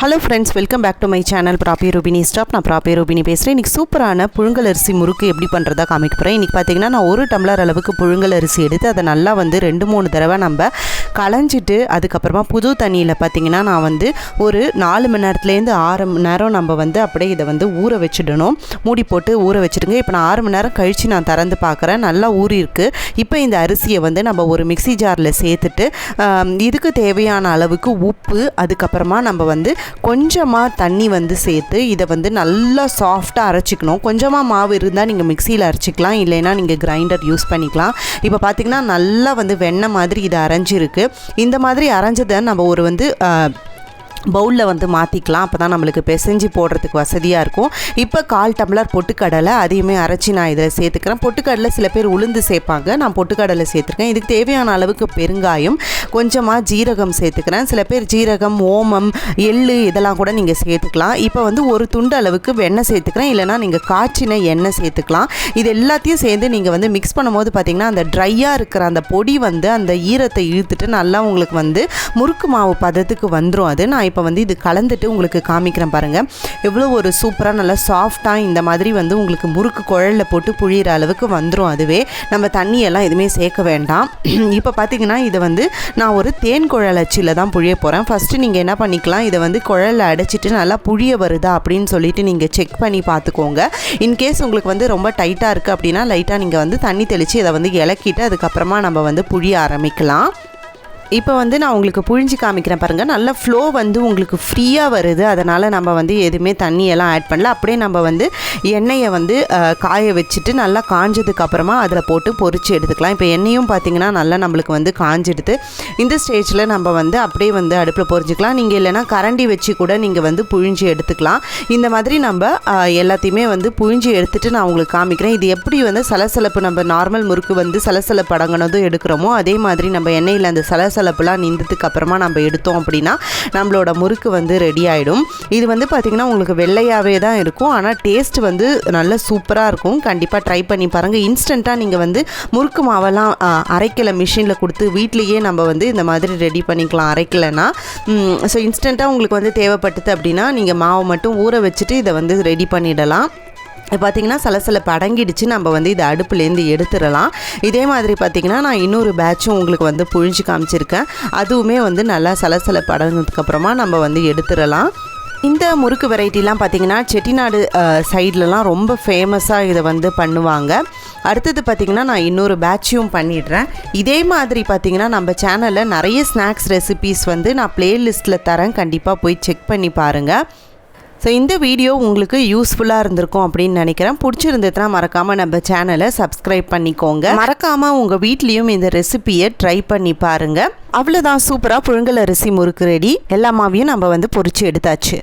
Hello friends welcome back to my channel ப்ராப்பி Rubini stop நான் ப்ராப்பி ரூபினி பேசுகிறேன் இன்றைக்கி சூப்பரான புழுங்கல் அரிசி முறுக்கு எப்படி பண்ணுறதா காமிக்க போகிறேன் இன்றைக்கி பார்த்தீங்கன்னா நான் ஒரு டம்ளர் அளவுக்கு புழுங்கல் அரிசி எடுத்து அதை நல்லா வந்து ரெண்டு மூணு தடவை நம்ம களைஞ்சிட்டு அதுக்கப்புறமா புது தண்ணியில் பார்த்தீங்கன்னா நான் வந்து ஒரு நாலு மணி நேரத்துலேருந்து ஆறு மணி நேரம் நம்ம வந்து அப்படியே இதை வந்து ஊற வச்சிடணும். மூடி போட்டு ஊற வச்சுடுங்க. இப்போ நான் ஆறு மணி நேரம் கழித்து நான் திறந்து பார்க்குறேன் நல்லா ஊறி இருக்குது இப்போ இந்த அரிசியை வந்து நம்ம ஒரு மிக்ஸி ஜாரில் சேர்த்துட்டு இதுக்கு தேவையான அளவுக்கு உப்பு அதுக்கப்புறமா நம்ம வந்து கொஞ்சமாக தண்ணி வந்து சேர்த்து இதை வந்து நல்லா சாஃப்டாக அரைச்சிக்கணும். கொஞ்சமாக மாவு இருந்தால் நீங்கள் மிக்சியில் அரைச்சிக்கலாம் இல்லைன்னா நீங்கள் கிரைண்டர் யூஸ் பண்ணிக்கலாம். இப்போ பார்த்திங்கன்னா நல்லா வந்து வெண்ணெய் மாதிரி இது அரைஞ்சிருக்கு. இந்த மாதிரி அரைஞ்சதை நம்ம ஒரு வந்து பவுலில் வந்து மாற்றிக்கலாம் அப்போ தான் நம்மளுக்கு பிசைஞ்சு போடுறதுக்கு வசதியாக இருக்கும். இப்போ கால் டம்ளர் பொட்டுக்கடலை அதையுமே அரைச்சி நான் இதில் சேர்த்துக்கிறேன். பொட்டுக்கடலை சில பேர் உளுந்து சேர்ப்பாங்க. நான் பொட்டுக்கடலை சேர்த்துருக்கேன். இதுக்கு தேவையான அளவுக்கு பெருங்காயம் கொஞ்சமாக ஜீரகம் சேர்த்துக்கிறேன். சில பேர் ஜீரகம் ஓமம் எள்ளு இதெல்லாம் கூட நீங்கள் சேர்த்துக்கலாம். இப்போ வந்து ஒரு துண்டு அளவுக்கு வெண்ணெய் சேர்த்துக்கிறேன். இல்லைனா நீங்கள் காய்ச்சின எண்ணெய் சேர்த்துக்கலாம். இது எல்லாத்தையும் சேர்ந்து நீங்கள் வந்து மிக்ஸ் பண்ணும்போது பார்த்தீங்கன்னா அந்த ட்ரையாக இருக்கிற அந்த பொடி வந்து அந்த ஈரத்தை இழுத்துட்டு நல்லா உங்களுக்கு வந்து முறுக்கு மாவு பதத்துக்கு வந்துடும் அது நான் இப்போ வந்து இது கலந்துட்டு உங்களுக்கு காமிக்கிறேன் பாருங்கள் எவ்வளோ ஒரு சூப்பராக நல்லா சாஃப்டாக இந்த மாதிரி வந்து உங்களுக்கு முறுக்கு குழலில் போட்டு புழியிற அளவுக்கு வந்துடும் அதுவே. நம்ம தண்ணியெல்லாம் எதுவுமே சேர்க்க வேண்டாம். இப்போ பார்த்தீங்கன்னா இதை வந்து நான் ஒரு தேன் குழல் அச்சியில் தான் புழிய போகிறேன் ஃபஸ்ட்டு நீங்கள் என்ன பண்ணிக்கலாம் இதை வந்து குழலில் அடைச்சிட்டு நல்லா புழிய வருதா அப்படின்னு சொல்லிட்டு நீங்கள் செக் பண்ணி பார்த்துக்கோங்க இன்கேஸ் உங்களுக்கு வந்து ரொம்ப டைட்டாக இருக்குது அப்படின்னா லைட்டாக நீங்கள் வந்து தண்ணி தெளித்து இதை வந்து இலக்கிட்டு அதுக்கப்புறமா நம்ம வந்து புழிய ஆரம்பிக்கலாம். இப்போ வந்து நான் உங்களுக்கு புழிஞ்சு காமிக்கிறேன் பாருங்கள் நல்ல ஃப்ளோ வந்து உங்களுக்கு ஃப்ரீயாக வருது. அதனால் நம்ம வந்து எதுவுமே தண்ணியெல்லாம் ஆட் பண்ணல. அப்படியே நம்ம வந்து எண்ணெயை வந்து காய வச்சுட்டு நல்லா காஞ்சதுக்கு அப்புறமா அதில் போட்டு பொரிச்சு எடுத்துக்கலாம். இப்போ எண்ணெயும் பார்த்தீங்கன்னா நல்லா நம்மளுக்கு வந்து காஞ்சிடுது. இந்த ஸ்டேஜில் நம்ம வந்து அப்படியே வந்து அடுப்பில் பொறிஞ்சிக்கலாம் நீங்கள் இல்லைன்னா கரண்டி வச்சு கூட நீங்கள் வந்து புழிஞ்சு எடுத்துக்கலாம். இந்த மாதிரி நம்ம எல்லாத்தையுமே வந்து புழிஞ்சு எடுத்துட்டு நான் உங்களுக்கு காமிக்கிறேன். இது எப்படி வந்து சலசலப்பு நம்ம நார்மல் முறுக்கு வந்து சலசலப்பு அடங்கினதும் எடுக்கிறோமோ அதே மாதிரி நம்ம எண்ணெயில் அந்த சலசலப்புலாம் நின்றதுக்கு அப்புறமா நம்ம எடுத்தோம் அப்படின்னா நம்மளோட முறுக்கு வந்து ரெடி ஆகிடும் இது வந்து பார்த்திங்கன்னா உங்களுக்கு வெள்ளையாகவே தான் இருக்கும். ஆனால் டேஸ்ட் வந்து நல்ல சூப்பராக இருக்கும். கண்டிப்பாக ட்ரை பண்ணி பாருங்கள் இன்ஸ்டண்ட்டாக நீங்கள் வந்து முறுக்கு மாவெல்லாம் அரைக்கலை மிஷினில் கொடுத்து வீட்லேயே நம்ம வந்து இந்த மாதிரி ரெடி பண்ணிக்கலாம். அரைக்கலைன்னா ஸோ இன்ஸ்டண்ட்டாக உங்களுக்கு வந்து தேவைப்பட்டது அப்படின்னா நீங்கள் மாவை மட்டும் ஊற வச்சுட்டு இதை வந்து ரெடி பண்ணிடலாம். பார்த்தீங்கன்னா சலசலப்பு அடங்கிடுச்சு. நம்ம வந்து இதை அடுப்புலேருந்து எடுத்துடலாம். இதே மாதிரி பார்த்தீங்கன்னா நான் இன்னொரு பேட்சும் உங்களுக்கு வந்து புழிஞ்சு காமிச்சிருக்கேன். அதுவுமே வந்து நல்லா சலசலப்பு அடங்கினதுக்கப்புறமா நம்ம வந்து எடுத்துடலாம். இந்த முறுக்கு வெரைட்டிலாம் பார்த்தீங்கன்னா செட்டிநாடு சைட்லலாம் ரொம்ப ஃபேமஸாக இதை வந்து பண்ணுவாங்க. அடுத்தது பார்த்திங்கன்னா நான் இன்னொரு பேட்சையும் பண்ணிடுறேன். இதே மாதிரி பார்த்திங்கன்னா நம்ம சேனலில் நிறைய ஸ்நாக்ஸ் ரெசிபீஸ் வந்து நான் ப்ளேலிஸ்ட்டில் தரேன். கண்டிப்பாக போய் செக் பண்ணி பாருங்கள் ஸோ இந்த வீடியோ உங்களுக்கு யூஸ்ஃபுல்லாக இருந்திருக்கும் அப்படின்னு நினைக்கிறேன். பிடிச்சிருந்ததுன்னா மறக்காமல் நம்ம சேனலை சப்ஸ்கிரைப் பண்ணிக்கோங்க. மறக்காமல் உங்கள் வீட்லேயும் இந்த ரெசிபியை ட்ரை பண்ணி பாருங்கள் அவ்வளோதான் சூப்பராக புழுங்கல் அரிசி முறுக்கு ரெடி எல்லா மாவையும் நம்ம வந்து பொறிச்சு எடுத்தாச்சு.